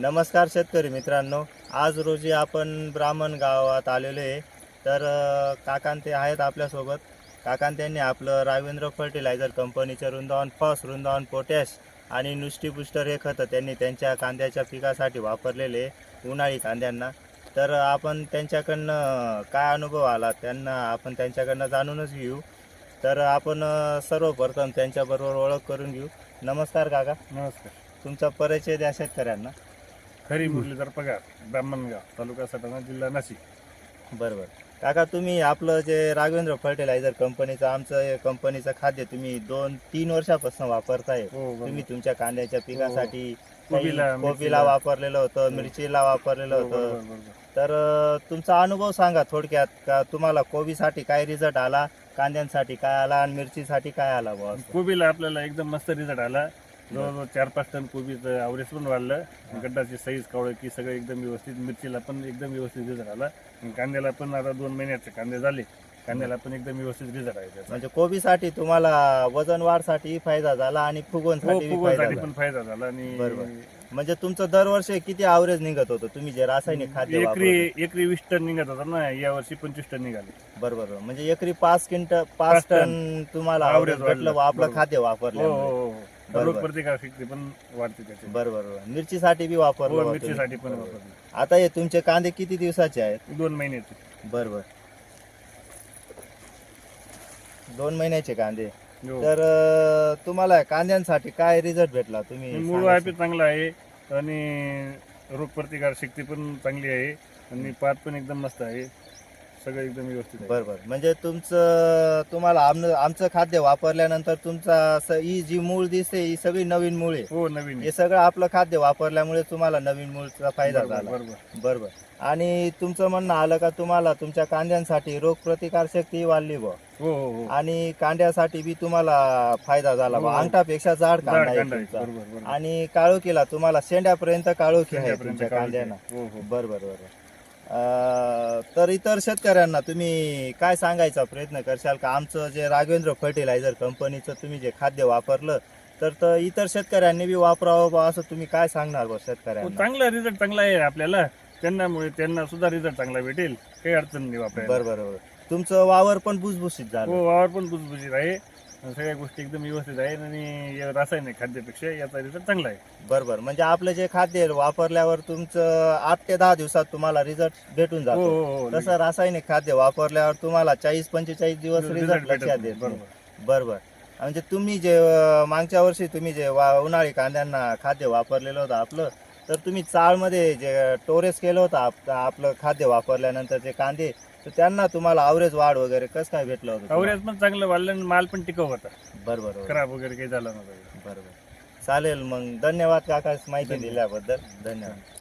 नमस्कार शेतकरी मित्रांनो आज रोजी आपण ब्राह्मण गावात आलेलो आहे. तर अ, काकां ते आहेत आपल्यासोबत. काकां त्यांनी आपलं राघवेंद्र फर्टिलायझर कंपनीचं वृंदावन फर्स्ट वृंदावन पोटॅश आणि नुष्टी बुस्टर हे खतं त्यांनी त्यांच्या कांद्याच्या पिकासाठी वापरलेले उन्हाळी कांद्यांना. तर आपण त्यांच्याकडनं काय अनुभव आला त्यांना आपण त्यांच्याकडनं जाणूनच घेऊ. तर आपण सर्वप्रथम त्यांच्याबरोबर ओळख करून घेऊ. नमस्कार काका. नमस्कार. तुमचा परिचय द्या शेतकऱ्यांना. खरी मुरलीधर पगार ब्राह्मणगाव तालुका सटाणा जिल्हा नाशिक बरोबर काका तुम्ही आपलं जे राघवेंद्र फर्टिलायझर कंपनीचं आमचं हे कंपनीचं खाद्य तुम्ही दोन तीन वर्षापासून वापरताय हो बरोबर. तुम्ही तुमच्या कांद्याच्या पिकासाठी काही कोबीला, कोबीला मिरचीला. वापरलेलं होतं हो. मिरचीला वापरलेलं हो, होतं बरोबर, बरोबर. तर अं, तुमचा अनुभव सांगा थोडक्यात का तुम्हाला कोबीसाठी काय रिझल्ट आला कांद्यांसाठी काय आला आणि मिरचीसाठी काय आला बुवा असं? कोबीला आपल्याला एकदम मस्त रिझल्ट आला जवळजवळ चार पाच टन कोबीचं आवरेज पण वाढलं. गड्डाची साईज कावळ की सगळं एकदम व्यवस्थित मिरचीला पण एकदम व्यवस्थित रिझल्ट आला आणि कांद्याला पण आता दोन महिन्याचे कांदे झाले. कांद्याला पण एकदम व्यवस्थित रिझल्ट आहे त्याचा. म्हणजे कोबीसाठी तुम्हाला वजन वाढसाठी फायदा झाला आणि हो फुगवणसाठी फायदा फुगवण्यासाठी झाला. पण फायदा झाला आणि. म्हणजे तुमचं दरवर्षी किती आवरेज निघत होतं? तुम्ही जे रासायनिक खाद्य एकरी वापरता एकरी वीस टन निघत होता ना या वर्षी पंचवीस टन निघाले. बरोबर म्हणजे एकरी पाच क्विंट पाच पाच टन तुम्हाला Average आवरेज भेटलं वाढलं. व आपलं बरोबर. खाद्य हो वापरलं हो हो. बरोबर. रोग प्रतिकार शक्ती पण वाढते त्याची. बरोबर मिरचीसाठी बी वापरलं हो मिरचीसाठी पण आता हे तुमचे कांदे किती दिवसाचे आहेत? दोन महिन्याची. बरोबर. दोन महिन्याचे कांदे हो. तर अं, तुम्हाला कांद्यांसाठी काय रिझल्ट भेटला तुम्ही मूळ सांगा. चांगला आहे आणि रोग प्रतिकार शक्ती पण चांगली आहे आणि पात पण एकदम मस्त आहे सगळं एकदम व्यवस्थित आहे. बरोबर म्हणजे तुमचं तुम्हाला आमनं- आमचं खाद्य वापरल्यानंतर तुमचा ही जी मूळ दिसते ही सगळी नवीन मूळ आहे. हो नवीन आहे. हे सगळं आपलं खाद्य वापरल्यामुळे तुम्हाला नवीन मूळचा फायदा बरोबर, झाला. बरोबर. बरोबर आणि तुमचं म्हणणं आलं का तुम्हाला तुमच्या कांद्यांसाठी रोग प्रतिकार शक्ती वाढली हो हो हो. आणि कांद्यासाठी बी तुम्हाला फायदा झाला हो. बुवा अंगठापेक्षा जाड कांदा आहे कांदा आहे. तुमचा. बरोबर बरोबर. आणि काळोखीला तुम्हाला शेंड्यापर्यंत काळोखी आहे शेंड्यापर्यंत तुमच्या. कांद्यांना. हो हो. बरोबर बरोबर तर इतर शेतकऱ्यांना तुम्ही काय सांगायचा प्रयत्न करशाल? का आमचं जे राघवेंद्र फर्टिलायझर कंपनीचं तुम्ही जे खाद्य वापरलं तर तर इतर शेतकऱ्यांनी बी वापरावं बा असं तुम्ही काय सांगणार बा हो, शेतकऱ्यांना चांगला रिझल्ट चांगला आहे आपल्याला. त्यांनामुळे त्यांना सुद्धा रिझल्ट चांगला भेटेल. काही अडचण नाही वापरायला बरोबर बरोबर तुमचं वावर पण भुसभुशीत झालं. हो वावर पण बुजबुजीत आहे. सगळ्या गोष्टी एकदम व्यवस्थित आहेत आणि या रासायनिक खाद्यापेक्षा याचा रिझल्ट चांगला आहे. बरोबर. म्हणजे आपलं जे खाद्य आहे, वापरल्यावर तुमचं आठ ते दहा दिवसात तुम्हाला रिझल्ट भेटून हो जातो हो हो तसं रासायनिक खाद्य वापरल्यावर तुम्हाला चाळीस पंचेचाळीस दिवस result रिझल्ट भेटत लक्षात नाही. येत नाही. बरोबर. बरोबर. म्हणजे तुम्ही जे अं, मागच्या वर्षी तुम्ही जे वा उन्हाळी कांद्यांना खाद्य वापरलेलं होतं आपलं तर तुम्ही चाळमध्ये जे टोरेस केलं होतं आप- आपलं खाद्य वापरल्यानंतर जे कांदे तर त्यांना तुम्हाला आवरेज वाढ वगैरे कसं काय भेटलं होतं? अवरेज पण चांगलं वाढलं आणि माल पण टिकाऊ होता. बरोबर बरोबर खराब वगैरे काही झाला नव्हता. बरोबर चालेल मग धन्यवाद काका माहिती. दिल्याबद्दल. धन्यवाद.